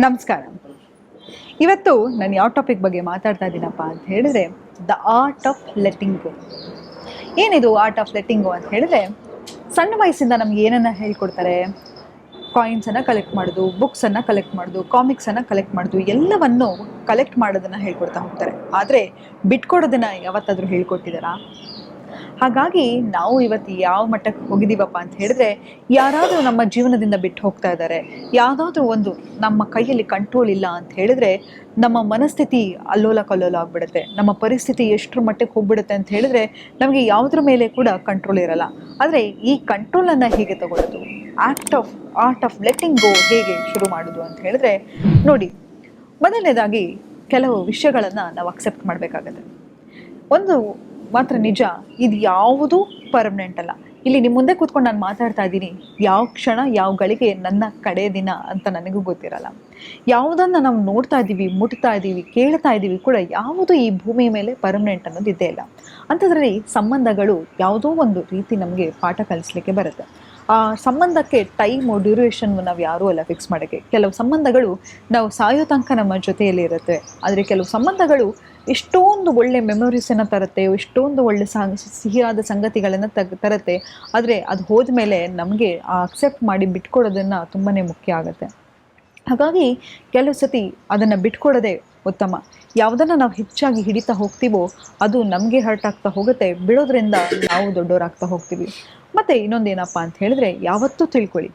ನಮಸ್ಕಾರ. ಇವತ್ತು ನಾನು ಯಾವ ಟಾಪಿಕ್ ಬಗ್ಗೆ ಮಾತಾಡ್ತಾ ಇದ್ದೀನಪ್ಪ ಅಂತ ಹೇಳಿದ್ರೆ the art of letting go ಏನಿದು ಆರ್ಟ್ ಆಫ್ ಲೆಟ್ಟಿಂಗ್ ಗೋ ಅಂತ ಹೇಳಿದ್ರೆ, ಸಣ್ಣ ವಯಸ್ಸಿಂದ ನಮ್ಗೆ ಏನನ್ನ ಹೇಳ್ಕೊಡ್ತಾರೆ? ಕಾಯಿನ್ಸನ್ನು ಕಲೆಕ್ಟ್ ಮಾಡೋದು ಬುಕ್ಸನ್ನು ಕಲೆಕ್ಟ್ ಮಾಡೋದು ಕಾಮಿಕ್ಸನ್ನು ಕಲೆಕ್ಟ್ ಮಾಡೋದು, ಎಲ್ಲವನ್ನು ಕಲೆಕ್ಟ್ ಮಾಡೋದನ್ನು ಹೇಳ್ಕೊಡ್ತಾ ಹೋಗ್ತಾರೆ. ಆದರೆ, ಬಿಟ್ಕೊಡೋದನ್ನು ಯಾವತ್ತಾದರೂ ಹೇಳ್ಕೊಟ್ಟಿದ್ದಾರಾ? ಹಾಗಾಗಿ ನಾವು ಇವತ್ತು ಯಾವ ಮಟ್ಟಕ್ಕೆ ಹೋಗಿದ್ದೀವಪ್ಪ ಅಂತ ಹೇಳಿದ್ರೆ, ಯಾರಾದರೂ ನಮ್ಮ ಜೀವನದಿಂದ ಬಿಟ್ಟು ಹೋಗ್ತಾ ಇದ್ದಾರೆ, ಯಾವುದಾದ್ರೂ ಒಂದು ನಮ್ಮ ಕೈಯಲ್ಲಿ ಕಂಟ್ರೋಲ್ ಇಲ್ಲ ಅಂತ ಹೇಳಿದ್ರೆ, ನಮ್ಮ ಮನಸ್ಥಿತಿ ಅಲ್ಲೋಲ ಕಲ್ಲೋಲ ಆಗ್ಬಿಡುತ್ತೆ. ನಮ್ಮ ಪರಿಸ್ಥಿತಿ ಎಷ್ಟರ ಮಟ್ಟಕ್ಕೆ ಹೋಗ್ಬಿಡುತ್ತೆ ಅಂತ ಹೇಳಿದ್ರೆ, ನಮಗೆ ಯಾವುದ್ರ ಮೇಲೆ ಕೂಡ ಕಂಟ್ರೋಲ್ ಇರಲ್ಲ. ಆದರೆ ಈ ಕಂಟ್ರೋಲನ್ನು ಹೇಗೆ ತಗೊಳ್ಳೋದು act of art of letting go ಹೇಗೆ ಶುರು ಮಾಡೋದು ಅಂತ ಹೇಳಿದ್ರೆ, ನೋಡಿ, ಮೊದಲನೇದಾಗಿ ಕೆಲವು ವಿಷಯಗಳನ್ನು ನಾವು ಅಕ್ಸೆಪ್ಟ್ ಮಾಡಬೇಕಾಗತ್ತೆ. ಒಂದು ಮಾತ್ರ ನಿಜ, ಇದು ಯಾವುದು ಪರ್ಮನೆಂಟ್ ಅಲ್ಲ. ಇಲ್ಲಿ ನಿಮ್ಮ ಮುಂದೆ ಕೂತ್ಕೊಂಡು ನಾನು ಮಾತಾಡ್ತಾ ಇದ್ದೀನಿ. ಯಾವ ಕ್ಷಣ, ಯಾವ ಗಳಿಗೆ ನನ್ನ ಕಡೆ ದಿನ ಅಂತ ನನಗೂ ಗೊತ್ತಿರಲ್ಲ. ಯಾವುದನ್ನು ನಾವು ನೋಡ್ತಾ ಇದ್ದೀವಿ, ಮುಟ್ತಾ ಇದ್ದೀವಿ, ಕೇಳ್ತಾ ಇದ್ದೀವಿ ಕೂಡ ಯಾವುದು ಈ ಭೂಮಿ ಮೇಲೆ ಪರ್ಮನೆಂಟ್ ಅನ್ನೋದು ಇದ್ದೇ ಇಲ್ಲ. ಅಂಥದ್ರಲ್ಲಿ ಸಂಬಂಧಗಳು ಯಾವುದೋ ಒಂದು ರೀತಿ ನಮಗೆ ಪಾಠ ಕಲಿಸ್ಲಿಕ್ಕೆ ಬರುತ್ತೆ. ಆ ಸಂಬಂಧಕ್ಕೆ ಟೈಮು ಡ್ಯೂರೇಷನ್ ನಾವು ಯಾರೂ ಅಲ್ಲ ಫಿಕ್ಸ್ ಮಾಡೋಕ್ಕೆ. ಕೆಲವು ಸಂಬಂಧಗಳು ನಾವು ಸಾಯೋ ತನಕ ನಮ್ಮ ಜೊತೆಯಲ್ಲಿ ಇರುತ್ತೆ. ಆದರೆ ಕೆಲವು ಸಂಬಂಧಗಳು ಎಷ್ಟೊಂದು ಒಳ್ಳೆ ಮೆಮೊರೀಸನ್ನು ತರುತ್ತೆ, ಎಷ್ಟೊಂದು ಒಳ್ಳೆ ಸಾಂಗ್, ಸಿಹಿಯಾದ ಸಂಗತಿಗಳನ್ನು ತಗ್, ತರುತ್ತೆ. ಆದರೆ ಅದು ಹೋದ್ಮೇಲೆ ನಮಗೆ ಆ ಅಕ್ಸೆಪ್ಟ್ ಮಾಡಿ ಬಿಟ್ಕೊಡೋದನ್ನು ತುಂಬಾ ಮುಖ್ಯ ಆಗುತ್ತೆ. ಹಾಗಾಗಿ ಕೆಲವು ಸತಿ ಅದನ್ನು ಬಿಟ್ಕೊಡೋದೇ ಉತ್ತಮ. ಯಾವುದನ್ನು ನಾವು ಹೆಚ್ಚಾಗಿ ಹಿಡಿತಾ ಹೋಗ್ತೀವೋ ಅದು ನಮಗೆ ಹರ್ಟ್ ಆಗ್ತಾ ಹೋಗುತ್ತೆ, ಬಿಡೋದ್ರಿಂದ ನಾವು ದೊಡ್ಡವರಾಗ್ತಾ ಹೋಗ್ತೀವಿ. ಮತ್ತು ಇನ್ನೊಂದೇನಪ್ಪ ಅಂತ ಹೇಳಿದ್ರೆ ಯಾವತ್ತೂ ತಿಳ್ಕೊಳ್ಳಿ.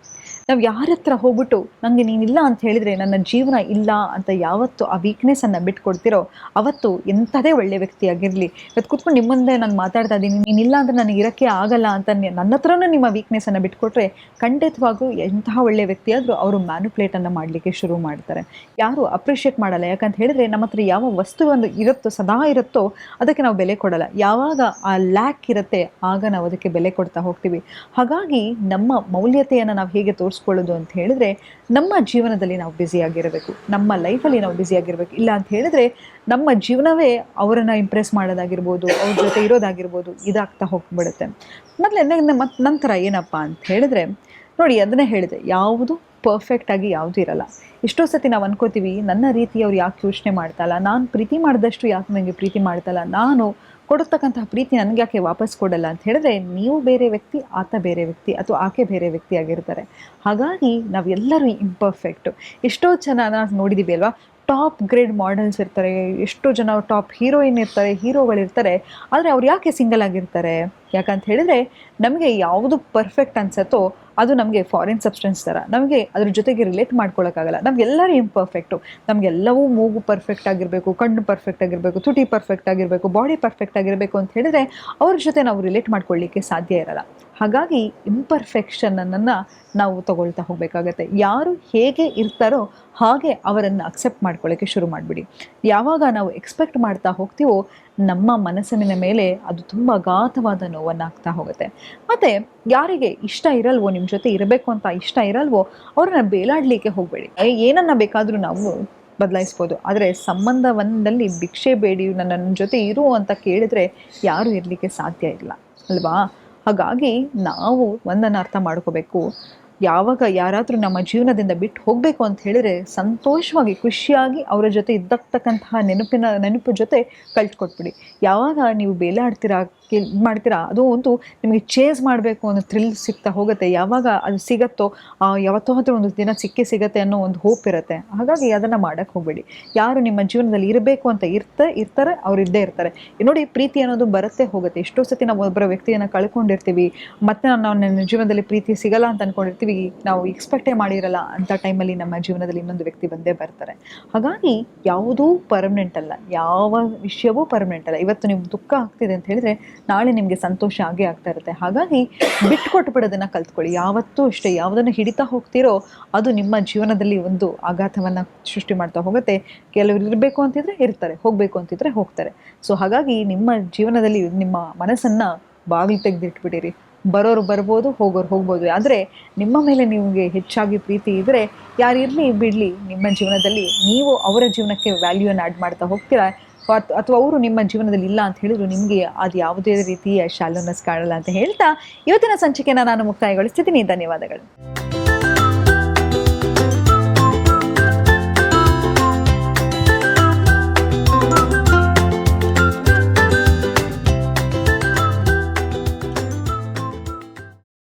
ನಾವು ಯಾರ ಹತ್ರ ಹೋಗ್ಬಿಟ್ಟು ನನಗೆ ನೀನಿಲ್ಲ ಅಂತ ಹೇಳಿದರೆ ನನ್ನ ಜೀವನ ಇಲ್ಲ ಅಂತ ಯಾವತ್ತು ಆ ವೀಕ್ನೆಸ್ಸನ್ನು ಬಿಟ್ಕೊಡ್ತಿರೋ, ಅವತ್ತು ಎಂಥದೇ ಒಳ್ಳೆ ವ್ಯಕ್ತಿಯಾಗಿರಲಿ ಇವತ್ತು ಕೂತ್ಕೊಂಡು ನಿಮ್ಮ ಮುಂದೆ ನಾನು ಮಾತಾಡ್ತಾ ಇದ್ದೀನಿ ನೀನಿಲ್ಲ ಅಂದರೆ ನನಗೆ ಇರೋಕ್ಕೆ ಆಗಲ್ಲ ಅಂತ ನನ್ನ ಹತ್ರನೂ ನಿಮ್ಮ ವೀಕ್ನೆಸ್ಸನ್ನು ಬಿಟ್ಕೊಟ್ರೆ ಖಂಡಿತವಾಗೂ ಎಂತಹ ಒಳ್ಳೆ ವ್ಯಕ್ತಿಯಾದರೂ ಅವರು ಮ್ಯಾನುಪ್ಲೇಟನ್ನು ಮಾಡಲಿಕ್ಕೆ ಶುರು ಮಾಡ್ತಾರೆ. ಯಾರು ಅಪ್ರಿಷಿಯೇಟ್ ಮಾಡಲ್ಲ, ಯಾಕಂತ ಹೇಳಿದ್ರೆ ನಮ್ಮ ಹತ್ರ ಯಾವ ವಸ್ತು ಒಂದು ಇರುತ್ತೋ, ಸದಾ ಇರುತ್ತೋ ಅದಕ್ಕೆ ನಾವು ಬೆಲೆ ಕೊಡಲ್ಲ. ಯಾವಾಗ ಆ ಲ್ಯಾಕ್ ಇರುತ್ತೆ, ಆಗ ನಾವು ಅದಕ್ಕೆ ಬೆಲೆ ಕೊಡ್ತಾ ಹೋಗ್ತೀವಿ. ಹಾಗಾಗಿ ನಮ್ಮ ಮೌಲ್ಯತೆಯನ್ನು ನಾವು ಹೇಗೆ ತೋರಿಸ್ಕೊಳ್ಳೋದು ಅಂತ ಹೇಳಿದ್ರೆ ನಮ್ಮ ಜೀವನದಲ್ಲಿ ನಾವು ಬ್ಯುಸಿಯಾಗಿರಬೇಕು ನಮ್ಮ ಲೈಫಲ್ಲಿ ನಾವು ಬ್ಯುಸಿಯಾಗಿರ್ಬೇಕು ಇಲ್ಲ ಅಂತ ಹೇಳಿದ್ರೆ ನಮ್ಮ ಜೀವನವೇ ಅವರನ್ನು ಇಂಪ್ರೆಸ್ ಮಾಡೋದಾಗಿರ್ಬೋದು, ಅವ್ರ ಜೊತೆ ಇರೋದಾಗಿರ್ಬೋದು, ಇದಾಗ್ತಾ ಹೋಗ್ಬಿಡುತ್ತೆ. ಮೊದಲೇ ಮತ್ತೆ ನಂತರ ಏನಪ್ಪ ಅಂತ ಹೇಳಿದ್ರೆ ನೋಡಿ, ಅದನ್ನೇ ಹೇಳಿದೆ. ಯಾವುದು ಪರ್ಫೆಕ್ಟ್ ಆಗಿ ಯಾವುದೂ ಇರಲ್ಲ. ಎಷ್ಟೋ ಸತಿ ನಾವು ಅನ್ಕೋತೀವಿ, ನನ್ನ ರೀತಿ ಅವ್ರು ಯಾಕೆ ಯೋಚನೆ ಮಾಡ್ತಲ್ಲ ನಾನು ಪ್ರೀತಿ ಮಾಡಿದಷ್ಟು ಯಾಕೆ ನನಗೆ ಪ್ರೀತಿ ಮಾಡ್ತಲ್ಲ ನಾನು ಕೊಡತಕ್ಕಂತಹ ಪ್ರೀತಿ ನನಗೆ ಯಾಕೆ ವಾಪಸ್ ಕೊಡಲ್ಲ ಅಂತ ಹೇಳಿದ್ರೆ, ನೀವು ಬೇರೆ ವ್ಯಕ್ತಿ, ಆತ ಬೇರೆ ವ್ಯಕ್ತಿ ಅಥವಾ ಆಕೆ ಬೇರೆ ವ್ಯಕ್ತಿ ಆಗಿರ್ತಾರೆ. ಹಾಗಾಗಿ ನಾವೆಲ್ಲರೂ ಇಂಪರ್ಫೆಕ್ಟು ಎಷ್ಟೋ ಜನ ನಾವು ನೋಡಿದ್ದೀವಿ ಅಲ್ವಾ? ಟಾಪ್ ಗ್ರೇಡ್ ಮಾಡೆಲ್ಸ್ ಇರ್ತಾರೆ. ಎಷ್ಟೋ ಜನ ಟಾಪ್ ಹೀರೋಯಿನ್ ಇರ್ತಾರೆ ಹೀರೋಗಳಿರ್ತಾರೆ ಆದರೆ ಅವ್ರು ಯಾಕೆ ಸಿಂಗಲ್ ಆಗಿರ್ತಾರೆ? ಯಾಕಂತ ಹೇಳಿದರೆ, ನಮಗೆ ಯಾವುದು ಪರ್ಫೆಕ್ಟ್ ಅನ್ಸತ್ತೋ ಅದು ನಮಗೆ ಫಾರಿನ್ ಸಬ್ಸ್ಟೆನ್ಸ್ ಥರ ನಮಗೆ ಅದ್ರ ಜೊತೆಗೆ ರಿಲೇಟ್ ಮಾಡ್ಕೊಳ್ಳೋಕ್ಕಾಗಲ್ಲ ನಮಗೆಲ್ಲರೂ ಇಂಪರ್ಫೆಕ್ಟು ನಮಗೆಲ್ಲವೂ ಮೂಗು ಪರ್ಫೆಕ್ಟ್ ಆಗಿರಬೇಕು, ಕಣ್ಣು ಪರ್ಫೆಕ್ಟ್ ಆಗಿರಬೇಕು, ತುಟಿ ಪರ್ಫೆಕ್ಟ್ ಆಗಿರಬೇಕು ಬಾಡಿ ಪರ್ಫೆಕ್ಟ್ ಆಗಿರಬೇಕು ಅಂತ ಹೇಳಿದ್ರೆ ಅವ್ರ ಜೊತೆ ನಾವು ರಿಲೇಟ್ ಮಾಡ್ಕೊಳ್ಳಿಕ್ಕೆ ಸಾಧ್ಯ ಇರಲ್ಲ. ಹಾಗಾಗಿ ಇಂಪರ್ಫೆಕ್ಷನನ್ನು ನಾವು ತಗೊಳ್ತಾ ಹೋಗಬೇಕಾಗತ್ತೆ. ಯಾರು ಹೇಗೆ ಇರ್ತಾರೋ ಹಾಗೆ ಅವರನ್ನು ಅಕ್ಸೆಪ್ಟ್ ಮಾಡ್ಕೊಳ್ಳೋಕ್ಕೆ ಶುರು ಮಾಡಿಬಿಡಿ. ಯಾವಾಗ ನಾವು ಎಕ್ಸ್ಪೆಕ್ಟ್ ಮಾಡ್ತಾ ಹೋಗ್ತೀವೋ ನಮ್ಮ ಮನಸ್ಸಿನ ಮೇಲೆ ಅದು ತುಂಬ ಅಗಾಧವಾದ ನೋವನ್ನಾಗ್ತಾ ಹೋಗುತ್ತೆ. ಮತ್ತೆ ಯಾರಿಗೆ ಇಷ್ಟ ಇರಲ್ವೋ ನಿಮ್ಮ ಜೊತೆ ಇರಬೇಕು ಅಂತ ಇಷ್ಟ ಇರಲ್ವೋ, ಅವ್ರನ್ನ ಬೇಲಾಡ್ಲಿಕ್ಕೆ ಹೋಗಬೇಡಿ. ಏನನ್ನ ಬೇಕಾದರೂ ನಾವು ಬದಲಾಯಿಸ್ಬೋದು. ಆದರೆ ಸಂಬಂಧವನ್ನಲ್ಲಿ ಭಿಕ್ಷೆ ಬೇಡಿ, ನನ್ನ ನನ್ನ ಜೊತೆ ಇರು ಅಂತ ಕೇಳಿದ್ರೆ ಯಾರು ಇರಲಿಕ್ಕೆ ಸಾಧ್ಯ ಇಲ್ಲ, ಅಲ್ವಾ? ಹಾಗಾಗಿ ನಾವು ಒಂದನ್ನು ಅರ್ಥ ಮಾಡ್ಕೋಬೇಕು. ಯಾವಾಗ ಯಾರಾದರೂ ನಮ್ಮ ಜೀವನದಿಂದ ಬಿಟ್ಟು ಹೋಗಬೇಕು ಅಂತ ಹೇಳಿದರೆ ಸಂತೋಷವಾಗಿ, ಖುಷಿಯಾಗಿ ಅವರ ಜೊತೆ ಇದ್ದಕ್ಕಂತಹ ನೆನಪಿನ, ನೆನಪು ಜೊತೆ ಕಳ್ಸಿಕೊಟ್ಬಿಡಿ. ಯಾವಾಗ ನೀವು ಬೇಲಾಡ್ತೀರಾ ಇದು ಮಾಡ್ತೀರಾ, ಅದು ಒಂದು ನಿಮಗೆ ಚೇಸ್ ಮಾಡಬೇಕು ಅನ್ನೋ ಥ್ರಿಲ್ ಸಿಗ್ತಾ ಹೋಗುತ್ತೆ. ಯಾವಾಗ ಅದು ಸಿಗತ್ತೋ ಯಾವತ್ತೋ ಹತ್ರ ಒಂದು ದಿನ ಸಿಕ್ಕೇ ಸಿಗತ್ತೆ ಅನ್ನೋ ಒಂದು ಹೋಪ್ ಇರುತ್ತೆ. ಹಾಗಾಗಿ ಅದನ್ನು ಮಾಡೋಕ್ಕೆ ಹೋಗಬೇಡಿ. ಯಾರು ನಿಮ್ಮ ಜೀವನದಲ್ಲಿ ಇರಬೇಕು ಅಂತ ಇರ್ತ, ಇರ್ತಾರೆ, ಅವ್ರು ಇದ್ದೇ ಇರ್ತಾರೆ. ನೋಡಿ, ಪ್ರೀತಿ ಅನ್ನೋದು ಬರುತ್ತೆ ಹೋಗುತ್ತೆ. ಎಷ್ಟೋ ಸತಿ ನಾವು ಒಬ್ಬರ ವ್ಯಕ್ತಿಯನ್ನು ಕಳ್ಕೊಂಡಿರ್ತೀವಿ. ಮತ್ತೆ ನಾವು ನನ್ನ ಜೀವನದಲ್ಲಿ ಪ್ರೀತಿ ಸಿಗಲ್ಲ ಅಂತ ಅನ್ಕೊಂಡಿರ್ತೀವಿ ನಾವು ಎಕ್ಸ್ಪೆಕ್ಟೇ ಮಾಡಿರಲ್ಲ ಅಂತ ಟೈಮಲ್ಲಿ ನಮ್ಮ ಜೀವನದಲ್ಲಿ ಇನ್ನೊಂದು ವ್ಯಕ್ತಿ ಬಂದೇ ಬರ್ತಾರೆ. ಹಾಗಾಗಿ ಯಾವುದೂ ಪರ್ಮನೆಂಟ್ ಅಲ್ಲ, ಯಾವ ವಿಷಯವೂ ಪರ್ಮನೆಂಟ್ ಅಲ್ಲ. ಇವತ್ತು ನಿಮ್ಗೆ ದುಃಖ ಆಗ್ತಿದೆ ಅಂತ ಹೇಳಿದ್ರೆ ನಾಳೆ ನಿಮಗೆ ಸಂತೋಷ ಆಗೇ ಆಗ್ತಾ ಇರುತ್ತೆ. ಹಾಗಾಗಿ ಬಿಟ್ಕೊಟ್ಟು ಬಿಡೋದನ್ನು ಕಲ್ತ್ಕೊಳ್ಳಿ. ಯಾವತ್ತೂ ಅಷ್ಟೇ, ಯಾವುದನ್ನು ಹಿಡಿತಾ ಹೋಗ್ತೀರೋ ಅದು ನಿಮ್ಮ ಜೀವನದಲ್ಲಿ ಒಂದು ಆಘಾತವನ್ನು ಸೃಷ್ಟಿ ಮಾಡ್ತಾ ಹೋಗುತ್ತೆ. ಕೆಲವರು ಇರಬೇಕು ಅಂತಿದ್ರೆ ಇರ್ತಾರೆ, ಹೋಗಬೇಕು ಅಂತಿದ್ರೆ ಹೋಗ್ತಾರೆ. ಸೊ ಹಾಗಾಗಿ ನಿಮ್ಮ ಜೀವನದಲ್ಲಿ ನಿಮ್ಮ ಮನಸ್ಸನ್ನು ಬಾಗಿಲು ತೆಗೆದಿಟ್ಬಿಟ್ಟಿರಿ ಬರೋರು ಬರ್ಬೋದು, ಹೋಗೋರು ಹೋಗ್ಬೋದು. ಆದರೆ ನಿಮ್ಮ ಮೇಲೆ ನಿಮಗೆ ಹೆಚ್ಚಾಗಿ ಪ್ರೀತಿ ಇದ್ದರೆ ಯಾರಿರಲಿ ಬಿಡಲಿ, ನಿಮ್ಮ ಜೀವನದಲ್ಲಿ ನೀವು ಅವರ ಜೀವನಕ್ಕೆ ವ್ಯಾಲ್ಯೂಯನ್ನು ಆ್ಯಡ್ ಮಾಡ್ತಾ ಹೋಗ್ತೀರಾ? ಅಥವಾ ಅವರು ನಿಮ್ಮ ಜೀವನದಲ್ಲಿ ಇಲ್ಲ ಅಂತ ಹೇಳಿದ್ರು ನಿಮಗೆ ಅದು ಯಾವುದೇ ರೀತಿಯ ಶಾಲೋನೆಸ್ ಕಾಣಲ್ಲ ಅಂತ ಹೇಳ್ತಾ, ಇವತ್ತಿನ ಸಂಚಿಕೆನ ನಾನು ಮುಕ್ತಾಯಗೊಳಿಸ್ತಿದ್ದೀನಿ. ಧನ್ಯವಾದಗಳು.